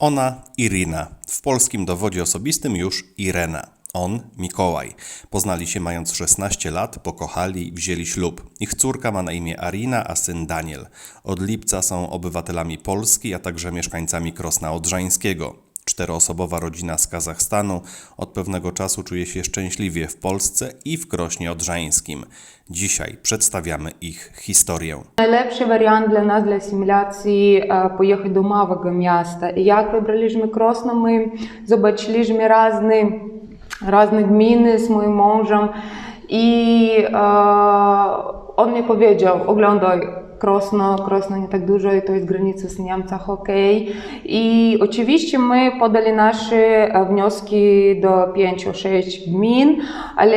Ona Irina, w polskim dowodzie osobistym już Irena. On Mikołaj. Poznali się mając 16 lat, pokochali, wzięli ślub. Ich córka ma na imię Arina, a syn Daniel. Od lipca są obywatelami Polski, a także mieszkańcami Krosna Odrzańskiego. Czteroosobowa rodzina z Kazachstanu od pewnego czasu czuje się szczęśliwie w Polsce i w Krośnie Odrzańskim. Dzisiaj przedstawiamy ich historię. Najlepszy wariant dla nas, dla asymilacji, e, pojechać do małego miasta. Jak wybraliśmy Krosno, my zobaczyliśmy razne, razne gminy z moim mężem i e, on mi powiedział, oglądaj, Krosno, Krosno nie tak dużo i to jest granica z Niemcach, ok. I oczywiście my podali nasze e, wnioski do 5-6 gmin, ale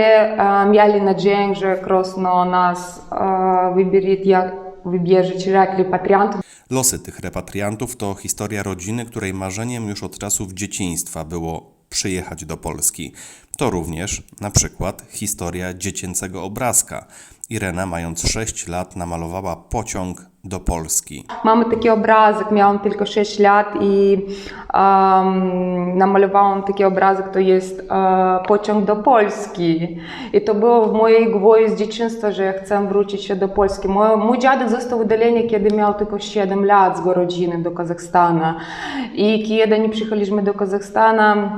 e, mieli nadzieję, że Krosno nas e, wybierze jak, wybierze jak repatriantów. Losy tych repatriantów to historia rodziny, której marzeniem już od czasów dzieciństwa było przyjechać do Polski. To również na przykład historia dziecięcego obrazka. Irena, mając 6 lat, namalowała pociąg do Polski. Mamy taki obrazek, miałam tylko 6 lat i um, namalowałam taki obrazek, to jest e, pociąg do Polski. I to było w mojej głowie z dzieciństwa, że ja chcę wrócić się do Polski. Mój, mój dziadek został wydalenie, kiedy miał tylko 7 lat z rodziny do Kazachstanu. I kiedy nie przyjechaliśmy do Kazachstanu,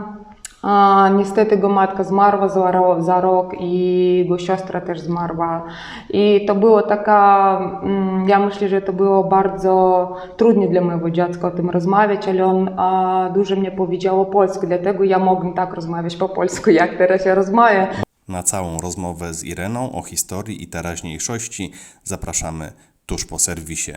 a, niestety go matka zmarła za, ro- za rok i jego siostra też zmarła. I to było taka, mm, ja myślę, że to było bardzo trudne dla mojego dziecka o tym rozmawiać, ale on a, dużo mnie powiedział o polsku, dlatego ja mogę tak rozmawiać po polsku, jak teraz ja rozmawiam. Na całą rozmowę z Ireną o historii i teraźniejszości zapraszamy tuż po serwisie.